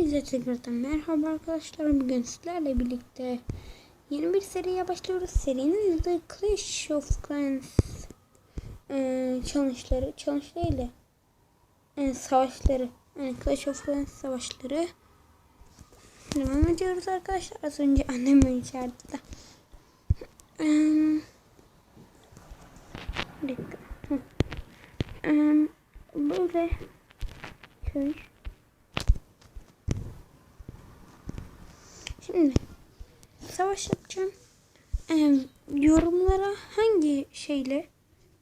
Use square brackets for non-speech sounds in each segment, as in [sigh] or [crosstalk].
Hepinize tekrardan merhaba arkadaşlar. Bugün sizlerle birlikte yeni bir seriye başlıyoruz. Serinin adı Clash of Clans ee, challenge'ları. Challenge değil de ee, savaşları. Yani Clash of Clans savaşları. Devam ediyoruz arkadaşlar. Az önce annem beni çağırdı da. Ee, böyle köy. Şimdi savaş yapacağım. Ee, yorumlara hangi şeyle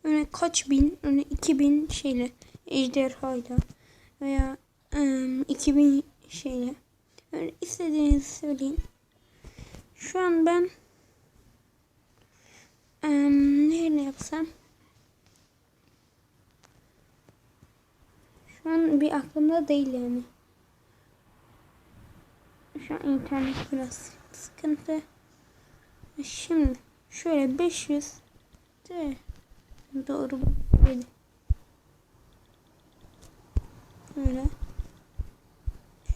öne kaç bin, öne 2000 şeyle ejderhayla veya e, 2000 şeyle öyle istediğinizi söyleyin. Şu an ben e, neyle yapsam şu an bir aklımda değil yani. Şu an internet biraz sıkıntı. Şimdi şöyle 500 de doğru böyle.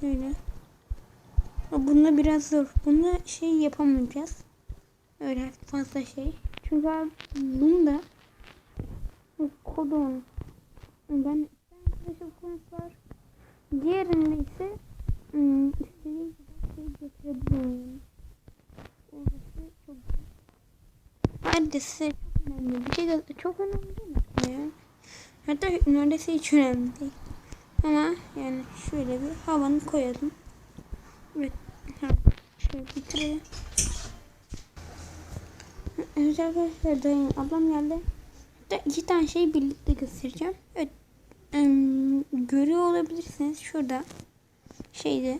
Şöyle. Bunda biraz zor. Bunda şey yapamayacağız. Öyle fazla şey. Çünkü bunda kodon ben var. Diğerinde ise ım, istediğim kadar şey getirebiliyorum. Orası çok Neredeyse çok önemli. Bir şey çok önemli değil mi? Hatta neredeyse hiç önemli değil. Ama yani şöyle bir havanı koyalım. Evet. Şöyle bitirelim. Evet arkadaşlar dayım ablam geldi. Hatta iki tane şey birlikte göstereceğim. Evet. Görüyor olabilirsiniz. Şurada şeyde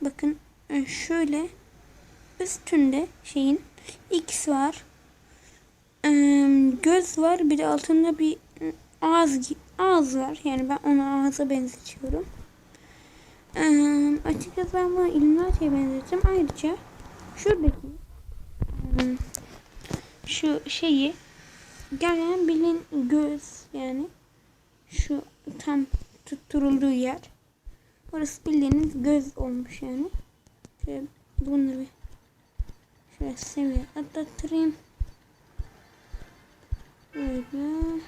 bakın e, şöyle üstünde şeyin X var. Im, göz var. Bir de altında bir ağız ağız var. Yani ben onu ağza benzetiyorum. Ee, açıkçası ben bunu Illuminati'ye benzettim. Ayrıca şuradaki hmm, şu şeyi gelen bilin göz yani şu tam tutturulduğu yer. Orası bildiğiniz göz olmuş yani. Şöyle bunları bir şöyle seviye atlatırayım. Böyle.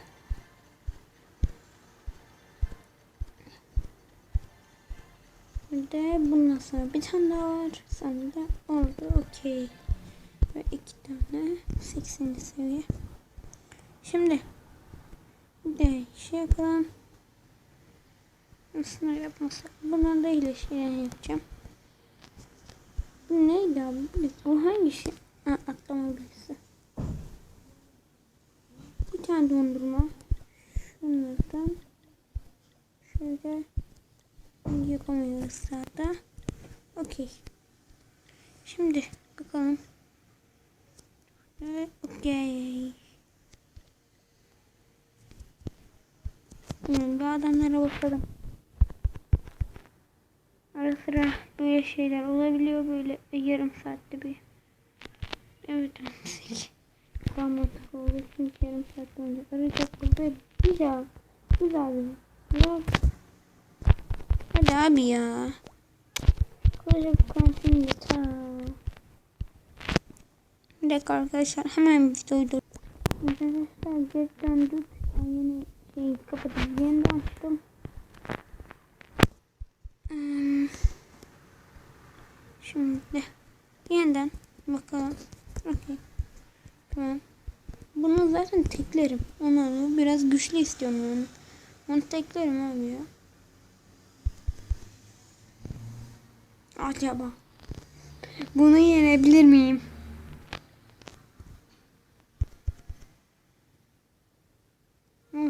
Bir de bundan sonra bir tane daha var. Sonra da oldu. Okey. Ve iki tane. 80. seviye. Şimdi de şey yapalım. Aslında yapmasak. Bundan da iyileştiren yapacağım. Neydi abi? Bu hangi şey? Ha, atlama birisi. Bir tane dondurma. Şunlardan. Şöyle yapamıyoruz zaten. Okey. Şimdi bakalım. Evet, okey. Hmm, bu adamlara bakalım. Ara sıra böyle şeyler olabiliyor böyle yarım saatte bir. Evet artık. [laughs] Tamam oldu çünkü yarım saat önce arayacak burada bir daha bir daha bir yok. Hadi abi ya. Koca konsin yeter. Bir dakika arkadaşlar hemen videoyu dur. Arkadaşlar geri döndük. Yeni şeyi kapatıp yeniden açtım. Hmm. Şimdi yeniden bakalım. Okey. Tamam. Bunu zaten teklerim. Onu biraz güçlü istiyorum onu. Onu teklerim abi ya. Acaba bunu yenebilir miyim?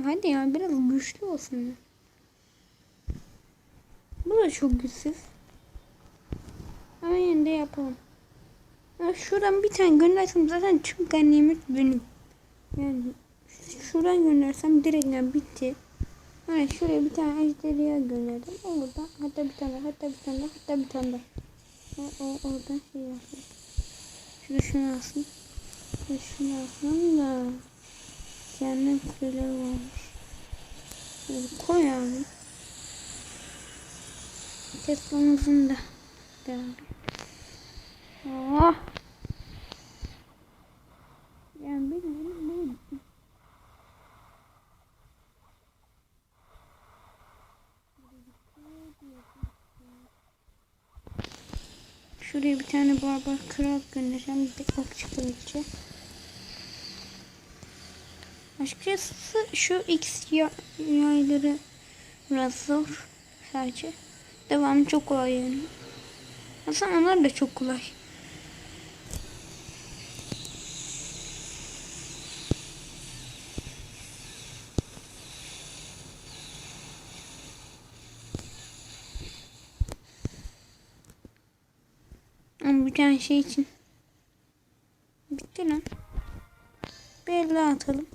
Hadi ya biraz güçlü olsun. Bu da çok güçsüz. Yine de yapalım. Ya şuradan bir tane göndersem zaten tüm ganimet benim. Yani şuradan göndersem direkt yani bitti. Yani şuraya bir tane ejderha gönderdim. Da hatta bir tane hatta bir tane hatta bir tane daha. O, o oradan şey yapsın. Şurada şunu alsın. Şurada şunu alsın da. Cehennem kuleleri varmış. Şöyle koy abi. Tesla'mızın da devam. Oh. Yani benim benim. Şuraya bir tane barbar kral göndereceğim. Bir de okçu kılıcı. Açıkçası şu X ya- yayları biraz zor sadece. Devamı çok kolay yani. Aslında onlar da çok kolay. Ama tane şey için. Bitti lan. Bir elle atalım.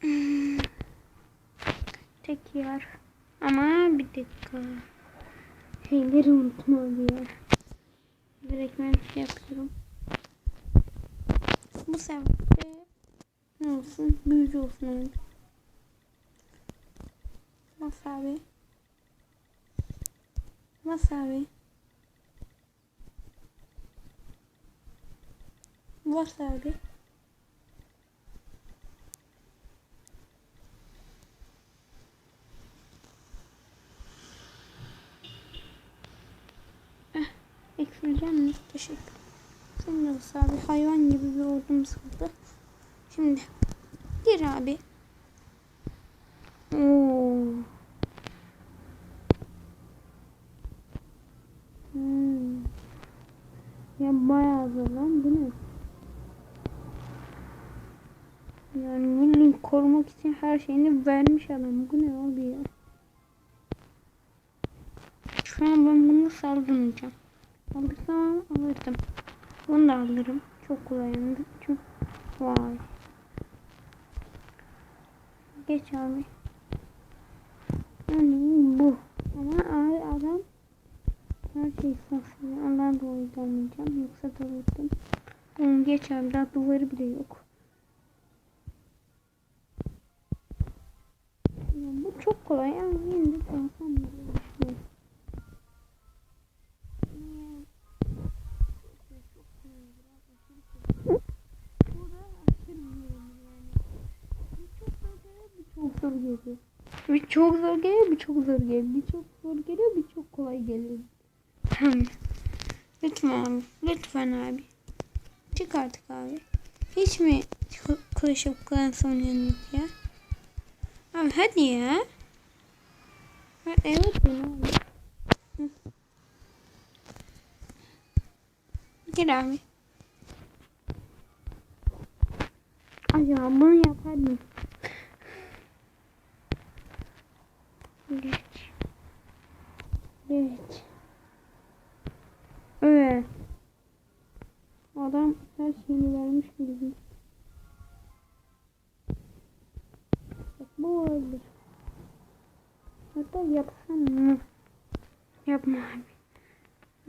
Hmm. Tek yer. Ama bir dakika. Şeyleri unutma oluyor. Direkt ben şey yapıyorum. Bu sefer de ne olsun? Büyücü olsun abi. Bas abi. Bas abi. Bas abi. Mi? Teşekkür. Sen abi. Hayvan gibi bir ordumuz kaldı. Şimdi gir abi. Oo. Hmm. Ya bayağı zor lan bu ne? Yani milli korumak için her şeyini vermiş adam. Bu ne abi ya? Şu an ben bunu saldırmayacağım. Aldırsam alırdım. Bunu da alırım. Çok kolay hem de. Çünkü vay. Geç abi. Yani bu. Ama abi adam her şeyi saklıyor. Ondan dolayı gelmeyeceğim. Yoksa dalırdım. Onu geç abi. Daha duvarı bile yok. Ya bu çok kolay. Yani yine de kalsam diye düşünüyorum. Çok zor geliyor. Bir çok zor geliyor, bir çok zor geliyor. Bir çok zor geliyor, bir çok kolay geliyor. Tamam. Lütfen abi. Lütfen abi. Çık artık abi. Hiç mi Clash of Clans oynayan ya? Abi hadi ya. Ha, evet abi. Gel abi. Acaba bunu yapar mı? Geç. Geç. Evet. Adam her şeyini vermiş bildiğin. Bak bu olabilir. Hatta yapsam mı? Yapma abi.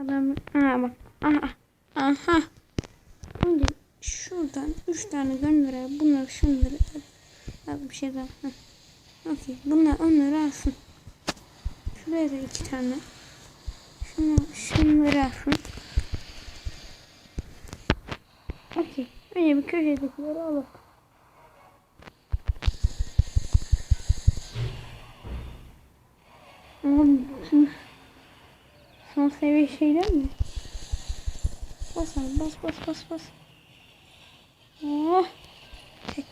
Adam aha bak. Aha. Aha. Önce şuradan üç tane gönder abi. Bunları şunları al. bir şey daha. Okey. Bunlar onları alsın. Şuraya da iki tane. Şunu, şunları alsın. Okey. Önce bir köşedekileri alalım. Oğlum bütün son seviye şeyler mi? Bas abi bas bas bas bas. Oh. Tek.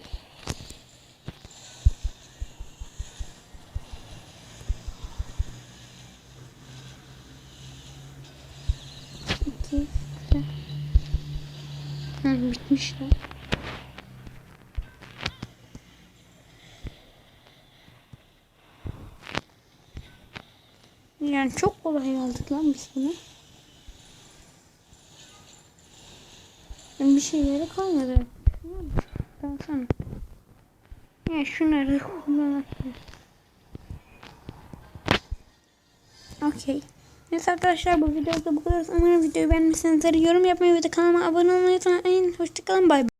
İki. Güzel. Bitmişler. Yani çok kolay aldık lan biz bunu. Yani bir şeyleri kalmadı. Baksana. Ya şunları kullanalım. Okey. Neyse arkadaşlar bu videoda bu kadar. Umarım videoyu beğenmişsinizdir. Yorum yapmayı ve de kanalıma abone olmayı unutmayın. Hoşçakalın. Bay bay.